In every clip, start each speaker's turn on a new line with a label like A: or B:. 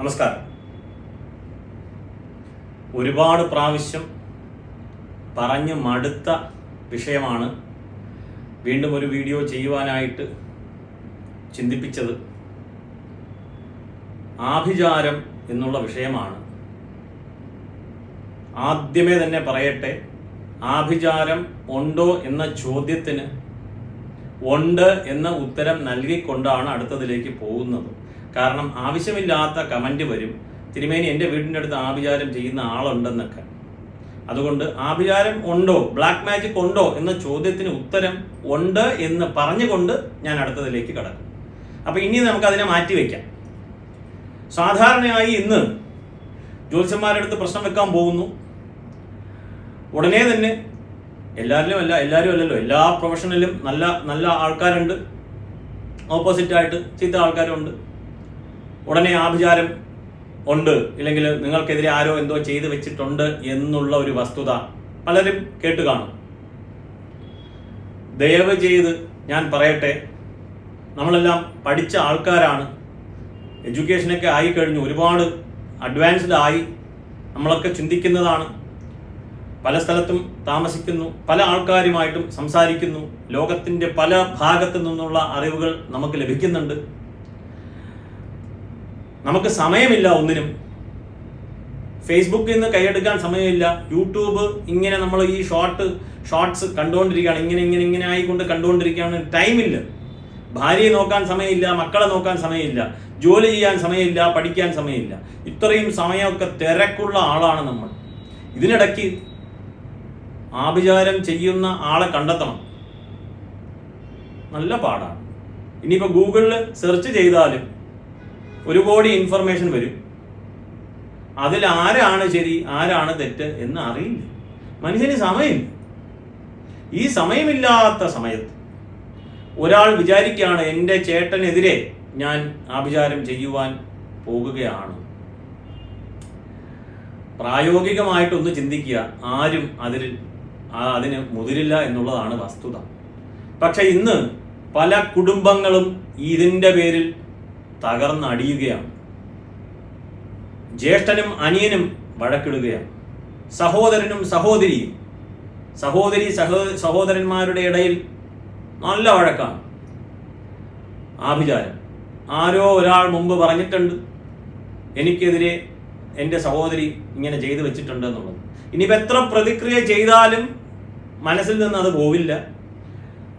A: നമസ്കാരം. ഒരുപാട് പ്രാവശ്യം പറഞ്ഞു മടുത്ത വിഷയമാണ് വീണ്ടും ഒരു വീഡിയോ ചെയ്യുവാനായിട്ട് ചിന്തിപ്പിച്ചത്. ആഭിചാരം എന്നുള്ള വിഷയമാണ്. ആദ്യമേ തന്നെ പറയട്ടെ ആഭിചാരം ഉണ്ടോ എന്ന ചോദ്യത്തിന് ഉണ്ട് എന്ന ഉത്തരം നൽകിക്കൊണ്ടാണ് അടുത്തതിലേക്ക് പോകുന്നത്. കാരണം ആവശ്യമില്ലാത്ത കമന്റ് വരും. തിരുമേനി എന്റെ വീടിന്റെ അടുത്ത് ആഭിചാരം ചെയ്യുന്ന ആളുണ്ടെന്നൊക്കെ. അതുകൊണ്ട് ആഭിചാരം ഉണ്ടോ? ബ്ലാക്ക് മാജിക് ഉണ്ടോ? എന്ന ചോദ്യത്തിന് ഉത്തരം ഉണ്ട് എന്ന് പറഞ്ഞുകൊണ്ട് ഞാൻ അടുത്തതിലേക്ക് കടക്കും. അപ്പോൾ ഇനി നമുക്ക് അതിനെ മാറ്റി വെക്കാം. സാധാരണയായി ഇന്ന് ജ്യോത്സ്യന്മാരുടെ അടുത്ത് പ്രശ്നം വെക്കാൻ പോകുന്നു. ഉടനെ തന്നെ എല്ലാവരിലും അല്ല എല്ലാവരും അല്ലല്ലോ. എല്ലാ പ്രൊഫഷണലും നല്ല നല്ല ആൾക്കാരുണ്ട്. ഓപ്പോസിറ്റായിട്ട് ചീത്ത ആൾക്കാരുണ്ട്. ഉടനെ ആഭിചാരം ഉണ്ട്. ഇല്ലെങ്കിൽ നിങ്ങൾക്കെതിരെ ആരോ എന്തോ ചെയ്തു വെച്ചിട്ടുണ്ട് എന്നുള്ള ഒരു വസ്തുത പലരും കേട്ട് കാണും. ദയവ് ചെയ്ത് ഞാൻ പറയട്ടെ നമ്മളെല്ലാം പഠിച്ച ആൾക്കാരാണ്. എഡ്യൂക്കേഷനൊക്കെ ആയി കഴിഞ്ഞു. ഒരുപാട് അഡ്വാൻസ്ഡ് ആയി നമ്മളൊക്കെ ചിന്തിക്കുന്നതാണ്. പല സ്ഥലത്തും താമസിക്കുന്നു. പല ആൾക്കാരുമായിട്ടും സംസാരിക്കുന്നു. ലോകത്തിന്റെ പല ഭാഗത്തു നിന്നുള്ള അറിവുകൾ നമുക്ക് ലഭിക്കുന്നുണ്ട്. നമുക്ക് സമയമില്ല ഒന്നിനും. ഫേസ്ബുക്കിൽ നിന്ന് കൈയെടുക്കാൻ സമയമില്ല. യൂട്യൂബ് ഇങ്ങനെ നമ്മൾ ഈ ഷോർട്ട് ഷോർട്സ് കണ്ടുകൊണ്ടിരിക്കുകയാണ്. ഇങ്ങനെ ഇങ്ങനെ ഇങ്ങനെ ആയിക്കൊണ്ട് കണ്ടുകൊണ്ടിരിക്കുകയാണ്. ടൈമില്ല ഭാര്യയെ നോക്കാൻ സമയമില്ല മക്കളെ നോക്കാൻ സമയമില്ല ജോലി ചെയ്യാൻ സമയമില്ല പഠിക്കാൻ സമയമില്ല. ഇത്രയും സമയമൊക്കെ തിരക്കുള്ള ആളാണ് നമ്മൾ. ഇതിനിടയ്ക്ക് ആഭിചാരം ചെയ്യുന്ന ആളെ കണ്ടെത്തണം. നല്ല പാടാണ്. ഇനിയിപ്പോൾ ഗൂഗിളിൽ സെർച്ച് ചെയ്താലും ഒരു കോടി ഇൻഫർമേഷൻ വരും. അതിൽ ആരാണ് ശരി ആരാണ് തെറ്റ് എന്ന് അറിയില്ല. മനുഷ്യന് സമയമില്ല. ഈ സമയമില്ലാത്ത സമയത്ത് ഒരാൾ വിചാരിക്കുകയാണ് എന്റെ ചേട്ടനെതിരെ ഞാൻ ആഭിചാരം ചെയ്യുവാൻ പോകുകയാണ്. പ്രായോഗികമായിട്ടൊന്ന് ചിന്തിക്കുക ആരും അതിൽ അതിന് മുതിരില്ല എന്നുള്ളതാണ് വസ്തുത. പക്ഷെ ഇന്ന് പല കുടുംബങ്ങളും ഇതിന്റെ പേരിൽ തകർന്നടിയുകയാണ്. ജ്യേഷ്ഠനും അനിയനും വഴക്കിടുകയാണ്. സഹോദരനും സഹോദരിയും. സഹോദരി സഹോ സഹോദരന്മാരുടെ ഇടയിൽ നല്ല വഴക്കാണ്. ആഭിചാരം. ആരോ ഒരാൾ മുമ്പ് പറഞ്ഞിട്ടുണ്ട് എനിക്കെതിരെ എന്റെ സഹോദരി ഇങ്ങനെ ചെയ്തു വെച്ചിട്ടുണ്ട് എന്നുള്ളത്. ഇനിയിപ്പോൾ എത്ര പ്രതിക്രിയ ചെയ്താലും മനസ്സിൽ നിന്ന് അത് പോവില്ല.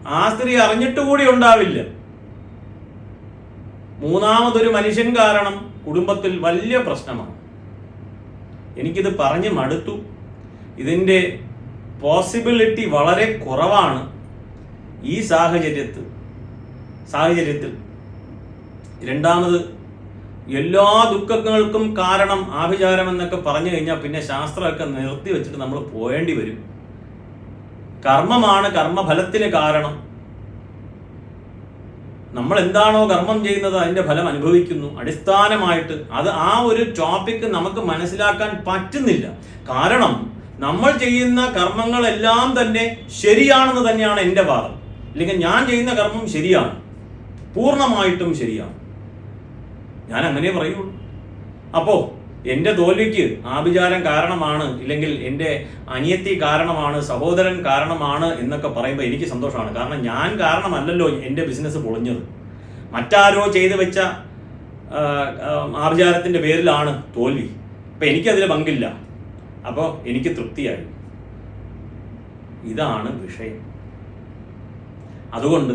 A: ആ സ്ത്രീ അറിഞ്ഞിട്ട് കൂടി ഉണ്ടാവില്ല. മൂന്നാമതൊരു മനുഷ്യൻ കാരണം കുടുംബത്തിൽ വലിയ പ്രശ്നമാണ്. എനിക്കിത് പറഞ്ഞ് മടുത്തു. ഇതിന്റെ പോസിബിലിറ്റി വളരെ കുറവാണ് ഈ സാഹചര്യത്തിൽ സാഹചര്യത്തിൽ. രണ്ടാമത് എല്ലാ ദുഃഖങ്ങൾക്കും കാരണം ആഭിചാരം എന്നൊക്കെ പറഞ്ഞു കഴിഞ്ഞാൽ പിന്നെ ശാസ്ത്രമൊക്കെ നിർത്തി വെച്ചിട്ട് നമ്മൾ പോയേണ്ടി വരും. കർമ്മമാണ് കർമ്മഫലത്തിന് കാരണം. നമ്മൾ എന്താണോ കർമ്മം ചെയ്യുന്നത് അതിന്റെ ഫലം അനുഭവിക്കുന്നു. അടിസ്ഥാനമായിട്ട് അത് ആ ഒരു ടോപ്പിക്ക് നമുക്ക് മനസ്സിലാക്കാൻ പറ്റുന്നില്ല. കാരണം നമ്മൾ ചെയ്യുന്ന കർമ്മങ്ങളെല്ലാം തന്നെ ശരിയാണെന്ന് തന്നെയാണ് എന്റെ വാദം. അല്ലെങ്കിൽ ഞാൻ ചെയ്യുന്ന കർമ്മം ശരിയാണ്. പൂർണമായിട്ടും ശരിയാണ്. ഞാൻ അങ്ങനെ പറയുള്ളൂ. അപ്പോ എന്റെ തോൽവിക്ക് ആഭിചാരം കാരണമാണ് ഇല്ലെങ്കിൽ എന്റെ അനിയത്തി കാരണമാണ് സഹോദരൻ കാരണമാണ് എന്നൊക്കെ പറയുമ്പോൾ എനിക്ക് സന്തോഷമാണ്. കാരണം ഞാൻ കാരണമല്ലല്ലോ എന്റെ ബിസിനസ് പൊളിഞ്ഞത്. മറ്റാരോ ചെയ്തു വെച്ച ആഭിചാരത്തിന്റെ പേരിലാണ് തോൽവി. അപ്പം എനിക്കതിൽ പങ്കില്ല. അപ്പോൾ എനിക്ക് തൃപ്തിയായി. ഇതാണ് വിഷയം. അതുകൊണ്ട്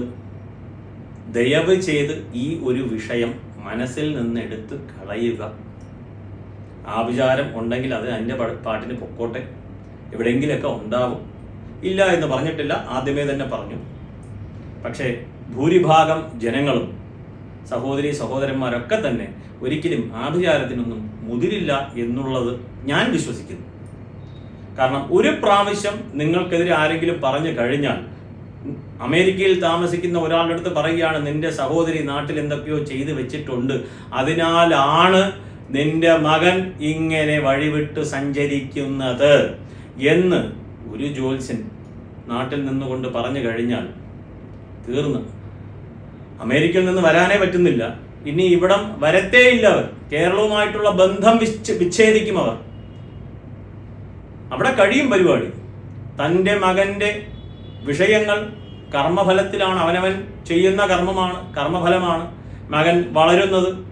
A: ദയവ് ചെയ്ത് ഈ ഒരു വിഷയം മനസ്സിൽ നിന്ന് എടുത്ത് കളയുക. ആഭിചാരം ഉണ്ടെങ്കിൽ അത് പ- പാട്ടിന് പൊക്കോട്ടെ. എവിടെയെങ്കിലൊക്കെ ഉണ്ടാവും. ഇല്ല എന്ന് പറഞ്ഞിട്ടില്ല. ആദ്യമേ തന്നെ പറഞ്ഞു. പക്ഷേ ഭൂരിഭാഗം ജനങ്ങളും സഹോദരി സഹോദരന്മാരൊക്കെ തന്നെ ഒരിക്കലും ആഭിചാരത്തിനൊന്നും മുതിരില്ല എന്നുള്ളത് ഞാൻ വിശ്വസിക്കുന്നു. കാരണം ഒരു പ്രാവശ്യം നിങ്ങൾക്കെതിരെ ആരെങ്കിലും പറഞ്ഞു കഴിഞ്ഞാൽ അമേരിക്കയിൽ താമസിക്കുന്ന ഒരാളുടെ അടുത്ത് പറയുകയാണ് നിന്റെ സഹോദരി നാട്ടിൽ എന്തൊക്കെയോ ചെയ്തു വെച്ചിട്ടുണ്ട്. അതിനാലാണ് നിന്റെ മകൻ ഇങ്ങനെ വഴിവിട്ട് സഞ്ചരിക്കുന്നത് എന്ന് ഒരു ജോത്സ്യൻ നാട്ടിൽ നിന്നുകൊണ്ട് പറഞ്ഞു കഴിഞ്ഞാൽ തീർന്നു. അമേരിക്കയിൽ നിന്ന് വരാനേ പറ്റുന്നില്ല. ഇനി ഇവിടം വരത്തേയില്ല അവർ. കേരളവുമായിട്ടുള്ള ബന്ധം വിച്ഛ- വിച്ഛേദിക്കും അവർ. അവിടെ കഴിയും പരിപാടി. തന്റെ മകന്റെ വിഷയങ്ങൾ കർമ്മഫലത്തിലാണ്. അവനവൻ ചെയ്യുന്ന കർമ്മമാണ് കർമ്മഫലമാണ് മകൻ വളരുന്നത്.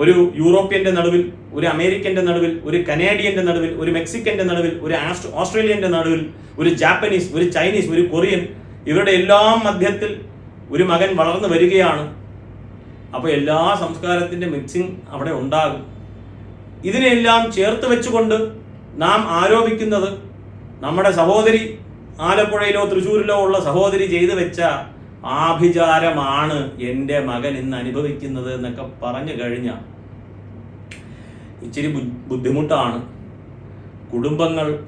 A: ഒരു യൂറോപ്യന്റെ നടുവിൽ ഒരു അമേരിക്കന്റെ നടുവിൽ ഒരു കനേഡിയന്റെ നടുവിൽ ഒരു മെക്സിക്കന്റെ നടുവിൽ ഒരു ഓസ്ട്രേലിയന്റെ നടുവിൽ ഒരു ജാപ്പനീസ് ഒരു ചൈനീസ് ഒരു കൊറിയൻ ഇവരുടെ എല്ലാം മധ്യത്തിൽ ഒരു മകൻ വളർന്നു വരികയാണ്. അപ്പോൾ എല്ലാ സംസ്കാരത്തിന്റെ മിക്സിങ് അവിടെ ഉണ്ടാകും. ഇതിനെല്ലാം ചേർത്ത് വെച്ചുകൊണ്ട് നാം ആരോപിക്കുന്നത് നമ്മുടെ സഹോദരി ആലപ്പുഴയിലോ തൃശ്ശൂരിലോ ഉള്ള സഹോദരി ചെയ്തു വെച്ച ആഭിചാരമാണ് എന്റെ മകൻ ഇന്ന് അനുഭവിക്കുന്നത് എന്നൊക്കെ പറഞ്ഞു കഴിഞ്ഞാൽ ഇച്ചിരി ബുദ്ധിമുട്ടാണ്. കുടുംബങ്ങൾ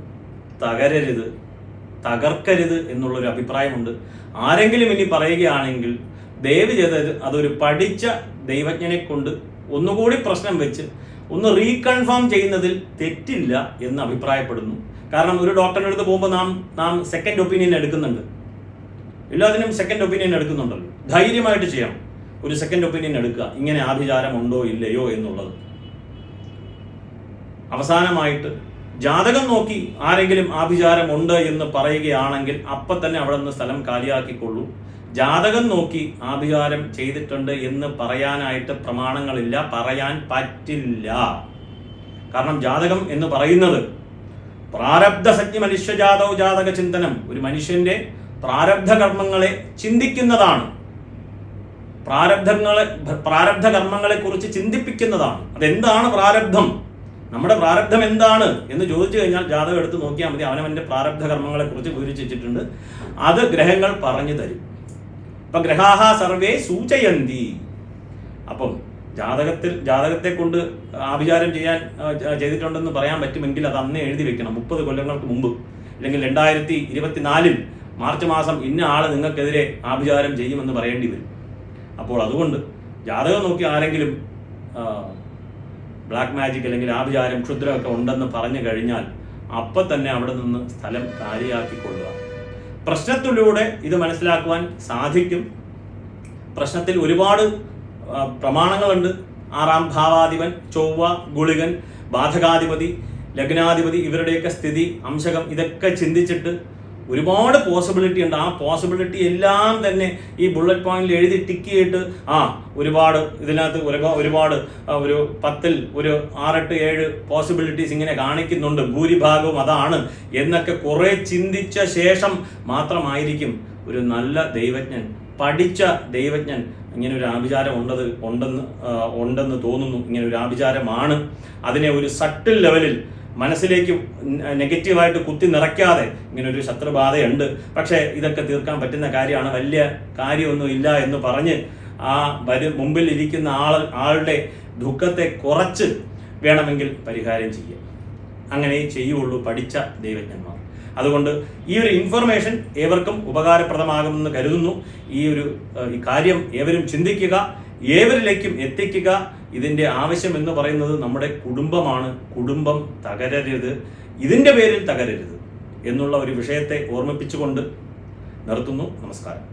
A: തകരരുത് തകർക്കരുത് എന്നുള്ളൊരു അഭിപ്രായമുണ്ട്. ആരെങ്കിലും ഇനി പറയുകയാണെങ്കിൽ ദയവ് ചെയ്ത് അതൊരു പഠിച്ച ദൈവജ്ഞനെ കൊണ്ട് ഒന്നുകൂടി പ്രശ്നം വെച്ച് ഒന്ന് റീകൺഫേം ചെയ്യുന്നതിൽ തെറ്റില്ല എന്ന് അഭിപ്രായപ്പെടുന്നു. കാരണം ഒരു ഡോക്ടറിന്റെ അടുത്ത് പോകുമ്പോൾ നാം നാം സെക്കൻഡ് ഒപ്പീനിയൻ എടുക്കുന്നുണ്ട്. എല്ലാത്തിനും സെക്കൻഡ് ഒപ്പീനിയൻ എടുക്കുന്നുണ്ടല്ലോ. ധൈര്യമായിട്ട് ചെയ്യാം ഒരു സെക്കൻഡ് ഒപ്പീനിയൻ എടുക്കുക. ഇങ്ങനെ ആഭിചാരം ഉണ്ടോ ഇല്ലയോ എന്നുള്ളത്. അവസാനമായിട്ട് ജാതകം നോക്കി ആരെങ്കിലും ആഭിചാരം ഉണ്ട് എന്ന് പറയുകയാണെങ്കിൽ അപ്പൊ തന്നെ അവിടെ നിന്ന് സ്ഥലം കാലിയാക്കിക്കൊള്ളൂ. ജാതകം നോക്കി ആഭിചാരം ചെയ്തിട്ടുണ്ട് എന്ന് പറയാനായിട്ട് പ്രമാണങ്ങളില്ല. പറയാൻ പറ്റില്ല. കാരണം ജാതകം എന്ന് പറയുന്നത് പ്രാരബ്ധ പ്രാരബ്ധസജ്ഞ മനുഷ്യജാതോ ജാതക ചിന്തനം. ഒരു മനുഷ്യന്റെ പ്രാരബ്ധ കർമ്മങ്ങളെ ചിന്തിക്കുന്നതാണ്. പ്രാരബ്ധങ്ങളെ പ്രാരബ്ധ കർമ്മങ്ങളെ കുറിച്ച് ചിന്തിപ്പിക്കുന്നതാണ്. അതെന്താണ് പ്രാരബ്ധം? നമ്മുടെ പ്രാരബ്ധം എന്താണ് എന്ന് ചോദിച്ചു കഴിഞ്ഞാൽ ജാതകം എടുത്ത് നോക്കിയാൽ മതി. അവനവന്റെ പ്രാരബ്ധ കർമ്മങ്ങളെ കുറിച്ച് വിവരിച്ചിട്ടുണ്ട് അത് ഗ്രഹങ്ങൾ പറഞ്ഞു തരും. ഇപ്പൊ ഗ്രഹാഹ സർവേ സൂചയന്തി. അപ്പം ജാതകത്തിൽ ജാതകത്തെ കൊണ്ട് ആഭിചാരം ചെയ്യാൻ ചെയ്തിട്ടുണ്ടെന്ന് പറയാൻ പറ്റുമെങ്കിൽ അത് അന്ന് എഴുതി വെക്കണം. മുപ്പത് കൊല്ലങ്ങൾക്ക് മുമ്പ്. അല്ലെങ്കിൽ രണ്ടായിരത്തി ഇരുപത്തിനാലിൽ മാർച്ച് മാസം ഇന്ന ആൾ നിങ്ങൾക്കെതിരെ ആഭിചാരം ചെയ്യുമെന്ന് പറയേണ്ടി വരും. അപ്പോൾ അതുകൊണ്ട് ജാതകം നോക്കി ആരെങ്കിലും ബ്ലാക്ക് മാജിക് അല്ലെങ്കിൽ ആഭിചാരം ക്ഷുദ്രമൊക്കെ ഉണ്ടെന്ന് പറഞ്ഞു കഴിഞ്ഞാൽ അപ്പം തന്നെ അവിടെ നിന്ന് സ്ഥലം കാലിയാക്കിക്കൊള്ളുക. പ്രശ്നത്തിലൂടെ ഇത് മനസ്സിലാക്കുവാൻ സാധിക്കും. പ്രശ്നത്തിൽ ഒരുപാട് പ്രമാണങ്ങളുണ്ട്. ആറാം ഭാവാധിപൻ ചൊവ്വ ഗുളികൻ ബാധകാധിപതി ലഗ്നാധിപതി ഇവരുടെയൊക്കെ സ്ഥിതി അംശകം ഇതൊക്കെ ചിന്തിച്ചിട്ട് ഒരുപാട് പോസിബിലിറ്റി ഉണ്ട്. ആ പോസിബിലിറ്റി എല്ലാം തന്നെ ഈ ബുള്ളറ്റ് പോയിന്റിൽ എഴുതി ടിക്ക് ചെയ്തിട്ട് ആ ഒരുപാട് ഇതിനകത്ത് ഒരുപാ- ഒരുപാട് ഒരു പത്തിൽ ഒരു ആറെട്ട് ഏഴ് പോസിബിലിറ്റീസ് ഇങ്ങനെ കാണിക്കുന്നുണ്ട്. ഭൂരിഭാഗവും അതാണ് എന്നൊക്കെ കുറേ ചിന്തിച്ച ശേഷം മാത്രമായിരിക്കും ഒരു നല്ല ദൈവജ്ഞൻ പഠിച്ച ദൈവജ്ഞൻ ഇങ്ങനെ ഒരു ആഭിചാരം ഉണ്ടത് ഉണ്ടെന്ന് ഉണ്ടെന്ന് തോന്നുന്നു. ഇങ്ങനെ ഒരു ആഭിചാരമാണ്. അതിനെ ഒരു സട്ടിൽ ലെവലിൽ മനസ്സിലേക്ക് നെഗറ്റീവായിട്ട് കുത്തി നിറയ്ക്കാതെ ഇങ്ങനെ ഒരു ശത്രുബാധയുണ്ട്. പക്ഷേ ഇതൊക്കെ തീർക്കാൻ പറ്റുന്ന കാര്യമാണ്. വലിയ കാര്യമൊന്നും ഇല്ല എന്ന് പറഞ്ഞ് ആ വരു മുമ്പിൽ ഇരിക്കുന്ന ആൾ ആളുടെ ദുഃഖത്തെ കുറച്ച് വേണമെങ്കിൽ പരിഹാരം ചെയ്യാം അങ്ങനെ ചെയ്യുള്ളൂ പഠിച്ച ദൈവജ്ഞന്മാർ. അതുകൊണ്ട് ഈ ഒരു ഇൻഫർമേഷൻ ഏവർക്കും ഉപകാരപ്രദമാകുമെന്ന് കരുതുന്നു. ഈ ഒരു കാര്യം ഏവരും ചിന്തിക്കുക. ഏവരിലേക്കും എത്തിക്കുക. ഇതിന്റെ ആവശ്യം എന്ന് പറയുന്നത് നമ്മുടെ കുടുംബമാണ്. കുടുംബം തകരരുത്. ഇതിന്റെ പേരിൽ തകരരുത് എന്നുള്ള ഒരു വിഷയത്തെ ഓർമ്മിപ്പിച്ചുകൊണ്ട് നിർത്തുന്നു. നമസ്കാരം.